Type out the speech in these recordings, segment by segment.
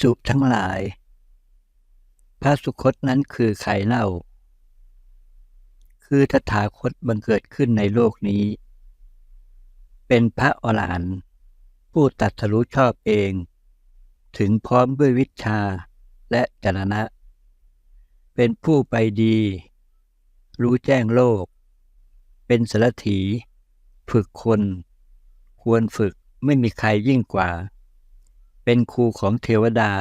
ษุทั้งหลาย พระสุคตนั้นคือใครเล่า คือตถาคตบังเกิดขึ้นในโลกนี้ เป็นพระอรหันต์ผู้ตัดสรู้ชอบเอง ถึงพร้อมด้วยวิชาและจรณะ เป็นผู้ไปดี รู้แจ้งโลก เป็นสารถี ฝึกคน ควรฝึกไม่มีใครยิ่งกว่า เป็นครูของเทวดา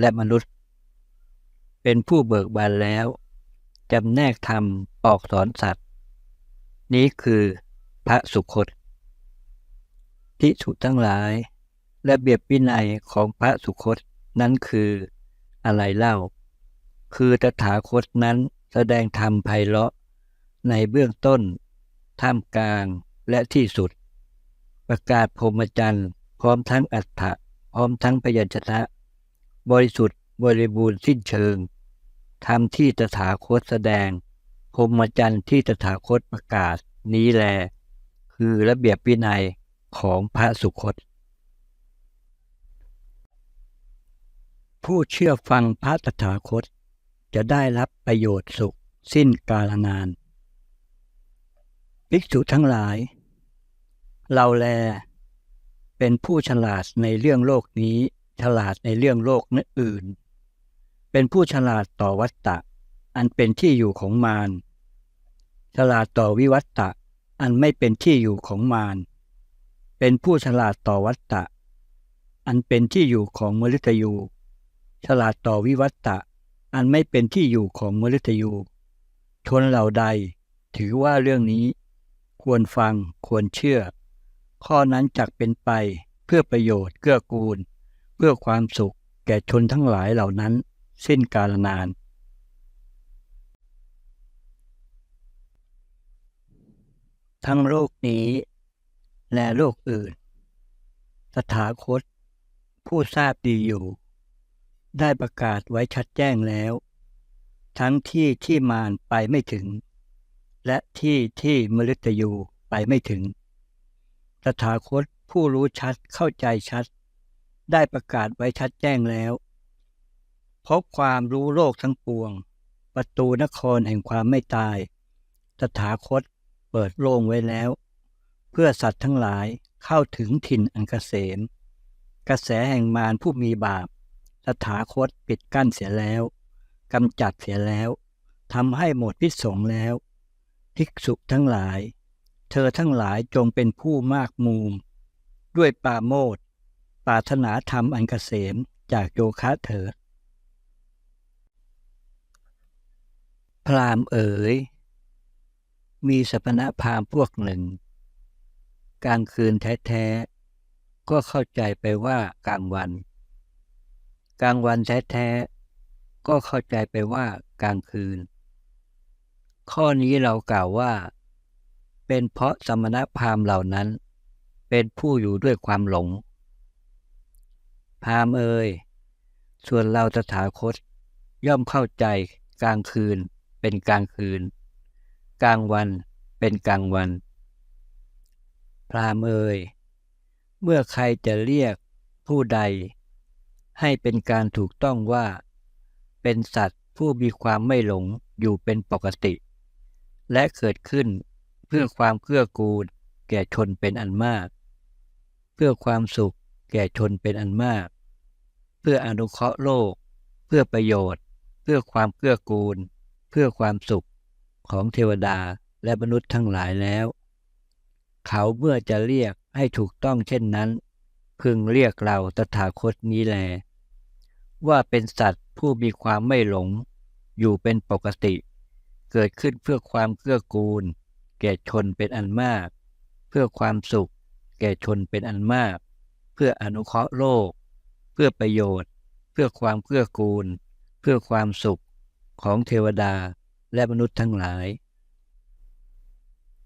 และมนุษย์ เป็นผู้เบิกบานแล้วจำแนกธรรมออกสอนสัตว์ นี้คือพระสุคตทิสุทั้งหลายและเบียบวินัยของพระสุคตนั้นคืออะไรเล่า คือตถาคตนั้นแสดงธรรมไพเราะในเบื้องต้น ท่ามกลางและที่สุด ประกาศพรหมจรรย์พร้อมทั้งอัฏฐะ พร้อมทั้งพยัญชนะ บริสุทธิ์บริบูรณ์สิ้นเชิงธรรมที่ตถาคตแสดงพรมจรรย์ที่ตถาคตประกาศนี้แล คือระเบียบวินัยของพระสุคต ผู้เชื่อฟังพระตถาคตจะได้รับประโยชน์สุขสิ้นกาลนาน ภิกษุทั้งหลาย เราแล เป็นผู้ฉลาดในเรื่องโลกนี้ ฉลาดในเรื่องโลกนั้นอื่น เป็นผู้ฉลาดต่อวัตตะ อันเป็นที่อยู่ของมารฉลาดต่อวิวัตตะ อันไม่เป็นที่อยู่ของมารเป็นผู้ฉลาดต่อวัตตะ อันเป็นที่อยู่ของมฤตยู ฉลาดต่อวิวัตตะ อันไม่เป็นที่อยู่ของมฤตยู ชนเหล่าใด ถือว่าเรื่องนี้ ควรฟังควรเชื่อ ข้อนั้นจักเป็นไปเพื่อประโยชน์เกื้อกูล เพื่อความสุขแก่ชนทั้งหลายเหล่านั้น สิ้นกาลนาน ทั้งโลกนี้และโลกอื่น สถาคต ผู้ทราบดีอยู่ ได้ประกาศไว้ชัดแจ้งแล้ว ทั้งที่ที่มารไปไม่ถึง และที่ที่มฤตยูไปไม่ถึง ตถาคตผู้รู้ชัดเข้าใจชัด ได้ประกาศไว้ชัดแจ้งแล้ว พบความรู้โลกทั้งปวง ประตูนครแห่งความไม่ตาย ตถาคตเปิดโล่งไว้แล้ว เพื่อสัตว์ทั้งหลายเข้าถึงถิ่นอันเกษม กระแสแห่งมารผู้มีบาป ตถาคตปิดกั้นเสียแล้วกำจัดเสียแล้วทำให้หมดพิษสงแล้ว ภิกษุทั้งหลาย เธอทั้งหลายจงเป็นผู้มากมูม ด้วยปาโมดปาถนาธรรมอันเกษมจากโยคะเถิดพรามเอ๋ย มีสปนะพรามพวกหนึ่ง กลางคืนแท้ๆ ก็เข้าใจไปว่ากลางวัน กลางวันแท้ๆ ก็เข้าใจไปว่ากลางคืน ข้อนี้เรากล่าวว่า เป็นเพราะสมณพราหมณ์เหล่านั้น เป็นผู้อยู่ด้วยความหลง พราหมณ์เอ่ยส่วนเราตถาคตย่อมเข้าใจกลางคืนเป็นกลางคืน กลางวันเป็นกลางวัน พราหมณ์เอ่ยเมื่อใครจะเรียกผู้ใด ให้เป็นการถูกต้องว่า เป็นสัตว์ผู้มีความไม่หลงอยู่เป็นปกติ และเกิดขึ้น พื่อความเกื้อกูลแก่ชนเป็นอันมาก เพื่อความสุขแก่ชนเป็นอันมาก เพื่ออนุเคราะห์โลก เพื่อประโยชน์ เพื่อความเกื้อกูล เพื่อความสุขของเทวดาและมนุษย์ทั้งหลายแล้ว เขาเมื่อจะเรียกให้ถูกต้องเช่นนั้น พึงเรียกเราตถาคตนี้แล ว่าเป็นสัตว์ผู้มีความไม่หลง อยู่เป็นปกติ เกิดขึ้นเพื่อความเกื้อกูล แก่ชนเป็นอันมาก เพื่อความสุข แก่ชนเป็นอันมาก เพื่ออนุเคราะห์โลก เพื่อประโยชน์ เพื่อความเพื่อกูล เพื่อความสุขของเทวดาและมนุษย์ทั้งหลาย